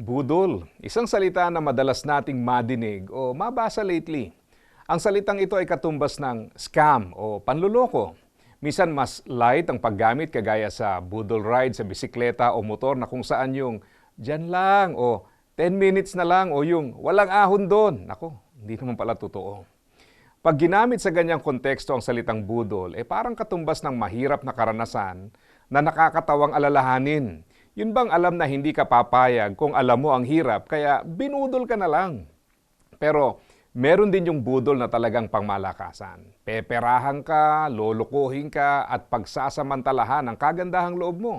Budol, isang salita na madalas nating madinig o mabasa lately. Ang salitang ito ay katumbas ng scam o panluloko. Misan mas light ang paggamit kagaya sa budol ride sa bisikleta o motor na kung saan yung dyan lang o 10 minutes na lang o yung walang ahon doon. Nako, hindi naman pala totoo. Pag ginamit sa ganyang konteksto ang salitang budol, eh parang katumbas ng mahirap na karanasan na nakakatawang alalahanin. Yun bang alam na hindi ka papayag kung alam mo ang hirap, kaya binudol ka na lang. Pero meron din yung budol na talagang pangmalakasan. Peperahan ka, lolokohin ka, at pagsasamantalahan ang kagandahang loob mo.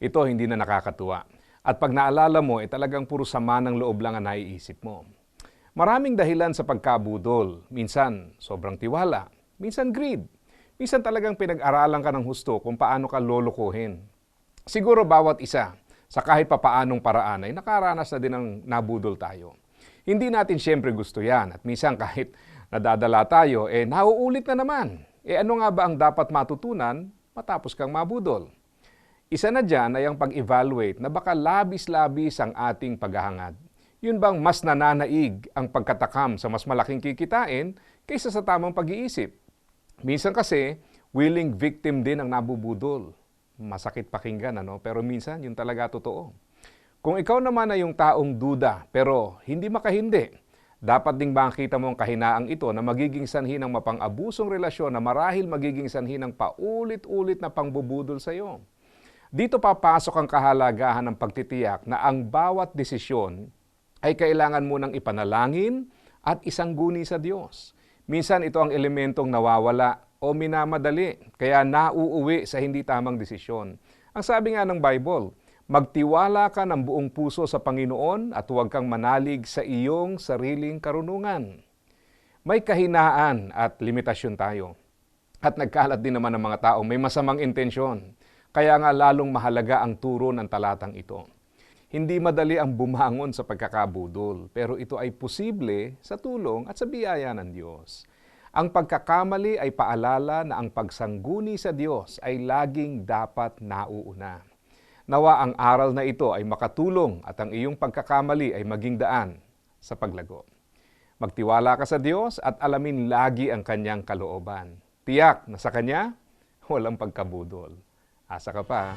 Ito hindi na nakakatuwa. At pag naalala mo, eh talagang puro sama ng loob lang ang naiisip mo. Maraming dahilan sa pagkabudol. Minsan, sobrang tiwala. Minsan, greed. Minsan talagang pinag-aralan ka ng husto kung paano ka lolokohin. Siguro bawat isa, sa kahit papaanong paraan ay nakaranas na din ng nabudol tayo. Hindi natin siyempre gusto yan at minsan kahit nadadala tayo, eh nauulit na naman. Eh ano nga ba ang dapat matutunan matapos kang mabudol? Isa na dyan ay ang pag-evaluate na baka labis-labis ang ating paghahangad. Yun bang mas nananaig ang pagkatakam sa mas malaking kikitain kaysa sa tamang pag-iisip? Minsan kasi, willing victim din ang nabubudol. Masakit pakinggan, ano? Pero minsan, yun talaga totoo. Kung ikaw naman ay yung taong duda, pero hindi makahindi, dapat ding mo ang kahinaang ito na magiging sanhi ng mapang-abusong relasyon na marahil magiging sanhi ng paulit-ulit na pangbubudol sa iyo. Dito papasok ang kahalagahan ng pagtitiyak na ang bawat desisyon ay kailangan mo ng ipanalangin at isangguni sa Diyos. Minsan ito ang elementong nawawala o minamadali, kaya nauuwi sa hindi tamang desisyon. Ang sabi nga ng Bible, magtiwala ka ng buong puso sa Panginoon at huwag kang manalig sa iyong sariling karunungan. May kahinaan at limitasyon tayo. At nagkalat din naman ng mga tao may masamang intensyon. Kaya nga lalong mahalaga ang turo ng talatang ito. Hindi madali ang bumangon sa pagkakabudol, pero ito ay posible sa tulong at sa biyaya ng Diyos. Ang pagkakamali ay paalala na ang pagsangguni sa Diyos ay laging dapat nauuna. Nawa ang aral na ito ay makatulong at ang iyong pagkakamali ay maging daan sa paglago. Magtiwala ka sa Diyos at alamin lagi ang kanyang kalooban. Tiyak na sa Kanya, walang pagkabudol. Asa ka pa.